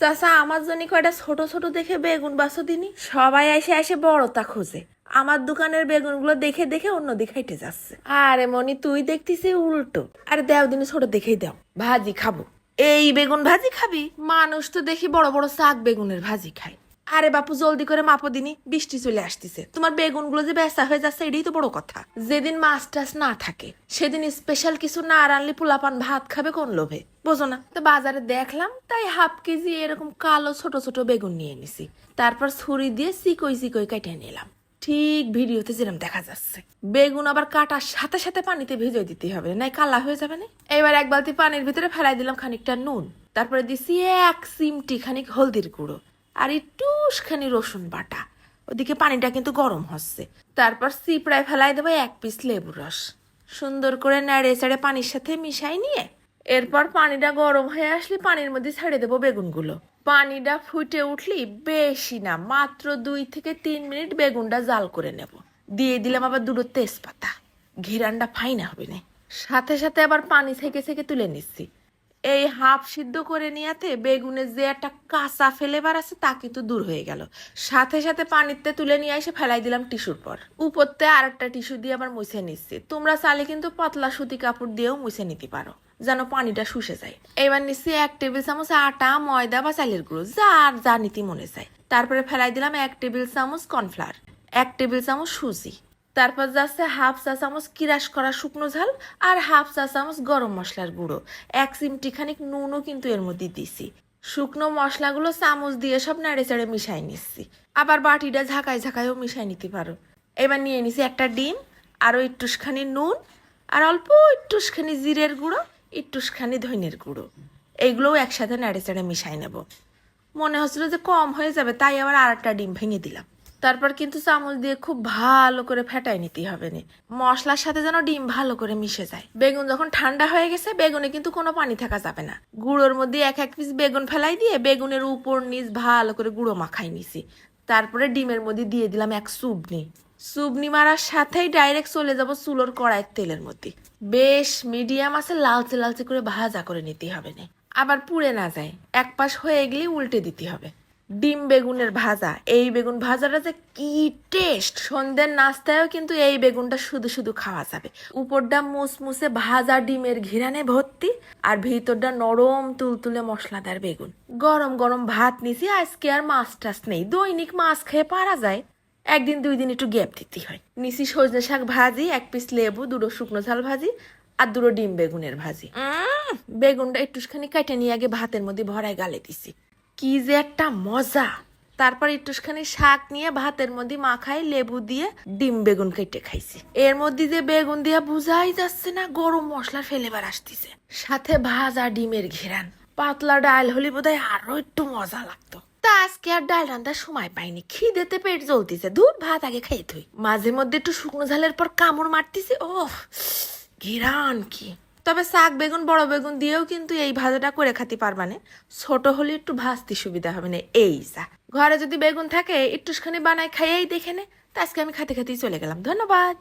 চাচা, আমার জন্য কয়টা ছোট ছোট দেখে বেগুন বাসো দিনি? সবাই এসে এসে বড়তা খোঁজে। আমার দোকানের বেগুনগুলো দেখে দেখে অন্য দিকে হেঁটে যাচ্ছে। আরে মনি, তুই দেখতিস উল্টো। আরে দেও দিনে ছোট দেখেই দাও। ভাজি খাব। এই বেগুন ভাজি খাবি? মানুষ তো দেখি বড় বড় শাক বেগুনের ভাজি খায়। আরে বাপু, জলদি করে মাপো দিনি, বৃষ্টি চলে আসতেছে। তোমার বেগুনগুলো যে বেচা হয়ে যাচ্ছে, এটাই তো বড় কথা। যেদিন মাছ টাছ না থাকে, সেদিন স্পেশাল কিছু না আনলে পোলাপান ভাত খাবে কোন লোভে? বোঝো না। তো বাজারে দেখলাম, তাই হাফ কেজি এরকম কালো ছোট ছোট বেগুন নিয়ে নিছি তারপর ছুরি দিয়ে চিকই চিকই কেটে নিলাম। ঠিক ভিডিওতে যেরকম দেখা যাচ্ছে। বেগুন আবার কাটার সাথে সাথে পানিতে ভিজিয়ে দিতে হবে, নাই কালা হয়ে যাবে না? এবার এক বালতি পানির ভিতরে ফেলাই দিলাম খানিকটা নুন। তারপরে দিছি এক চিমটি খানিক হলদির গুঁড়ো। আর একটুখানি রসুন বাটা। ওদিকে পানিটা কিন্তু গরম হচ্ছে। তারপর চিপড়ায় ফেলাই দেবো এক পিস লেবুর রস। সুন্দর করে নেড়ে চেড়ে পানির সাথে মিশাই নিয়ে এরপর পানিটা গরম হয়ে আসলে পানির মধ্যে ছেড়ে দেবো বেগুনগুলো। পানিটা ফুটে উঠলি বেশি না, মাত্র দুই থেকে তিন মিনিট বেগুনটা জাল করে নেব। দিয়ে দিলাম আবার দুটো তেজপাতা। ঘিরানটা ফাইনা হবে না। সাথে সাথে আবার পানি থেকে থেকে তুলে নিচ্ছি। এই হাফ সিদ্ধ করে নিয়াতে বেগুনের যে একটা কাঁচা ফেলেবার আছে তা কিন্তু দূর হয়ে গেল। সাথে সাথে পানিতে তুলে নিয়ে এসে ফেলাই দিলাম টিস্যুর পর। উপরতে আর একটা টিস্যু দিয়ে আবার মুছে নিচ্ছি। তোমরা চালে কিন্তু পাতলা সুতি কাপড় দিয়েও মুছে নিতে পারো, যেন পানিটা শুষে যায়। এবার নিচ্ছি এক টেবিল চামচ আটা, ময়দা বা চালের গুঁড়ো, যার যা নীতি মনে চায়। তারপরে ফেলাই দিলাম এক টেবিল চামচ কর্নফ্লাওয়ার, এক টেবিল চামচ সুজি। তারপর যাচ্ছে হাফ চা চামচ কিরাস করা শুকনো ঝাল আর হাফ চা চামচ গরম মশলার গুঁড়ো। এক চিমটি খানিক নুনও কিন্তু এর মধ্যে দিছি। শুকনো মশলাগুলো চামচ দিয়ে সব নেড়ে চেড়ে মিশাই নিচ্ছি। আবার বাটিটা ঝাঁকায় ঝাঁকায়ও মিশাই নিতে পারো। এবার নিয়ে নিছি একটা ডিম, আরও একটুখানি নুন আর অল্প একটুখানি জিরের গুঁড়ো একটুখানি ধনের গুঁড়ো। এইগুলোও একসাথে নেড়ে চেড়ে মিশাই নেব। মনে হচ্ছিল যে কম হয়ে যাবে, তাই আবার আর একটা ডিম ভেঙে দিলাম। তারপর কিন্তু চামচ দিয়ে খুব ভালো করে ফেটাই নিতে হবে না। মশলার সাথে যেন ডিম ভালো করে মিশে যায়। বেগুন যখন ঠান্ডা হয়ে গেছে, বেগুনে কিন্তু কোনো পানি থাকা যাবে না। গুঁড়োর মধ্যে এক এক পিস বেগুন ফেলাই দিয়ে বেগুনের উপর নিচ ভালো করে গুঁড়ো মাখাই নিছি। তারপরে ডিমের মধ্যে দিয়ে দিলাম এক সুবনি। সুবনি মারার সাথেই ডাইরেক্ট চলে যাব চুলোর কড়াইয়ের তেলের মধ্যে। বেশ মিডিয়াম আছে, লালচে লালচে করে ভাজা করে নিতে হবে না। আবার পুড়ে না যায়। এক পাশ হয়ে গেলে উল্টে দিতে হবে। ডিম বেগুনের ভাজা। এই বেগুন ভাজাটা যে কি টেস্ট সন্ধ্যের নাস্তায়ও কিন্তু এই বেগুনটা শুধু শুধু খাওয়া যাবে। উপরটা মুসমুসে ভাজা ডিমের ঘিরানে ভর্তি আর ভিতরটা নরম তুলতুলে মশলাদার বেগুন। গরম গরম ভাত নিছি, আজকে আর মাছ টাছ নেই। দৈনিক মাছ খেয়ে পারা যায়। একদিন দুই দিন একটু গ্যাপ দিতে হয়। নিচি সজনে শাক ভাজি, এক পিস লেবু, দুটো শুকনো ঝাল ভাজি আর দুটো ডিম বেগুনের ভাজি। বেগুনটা একটুখানি কেটে নিয়ে আগে ভাতের মধ্যে ভরায় গালে দিছি। কি যে একটা মজা। তারপর একটুখানি শাক নিয়ে ভাতের মধ্যে মাখাই লেবু দিয়ে ডিম বেগুন কেটে খাইছি। এর মধ্যে যে বেগুন দিয়ে বুঝাই যাচ্ছে না, গরম মশলা ফেলেবার আসতেছে। সাথে ভাজা ডিমের ঘেরান। পাতলা ডাল হলে বোধহয় আরও একটু মজা লাগতো। তা আজকে আর ডাল রান্নার সময় পাইনি, খিদেতে পেট জ্বলতিছে। দুধ ভাত আগে খেয়ে থই। মাঝে মধ্যে একটু শুকনো ঝালের পর কামড় মারতিছে ও ঘিরান কি। তবে শাক, বেগুন, বড় বেগুন দিয়েও কিন্তু এই ভাজাটা করে খেতে পারবানে ছোট হলে একটু ভাজতে সুবিধা হবে না, এই যা। ঘরে যদি বেগুন থাকে একটুখানি বানায় খাইয়েই দেখে নে। তা আজকে আমি খাতে খাতেই চলে গেলাম। ধন্যবাদ।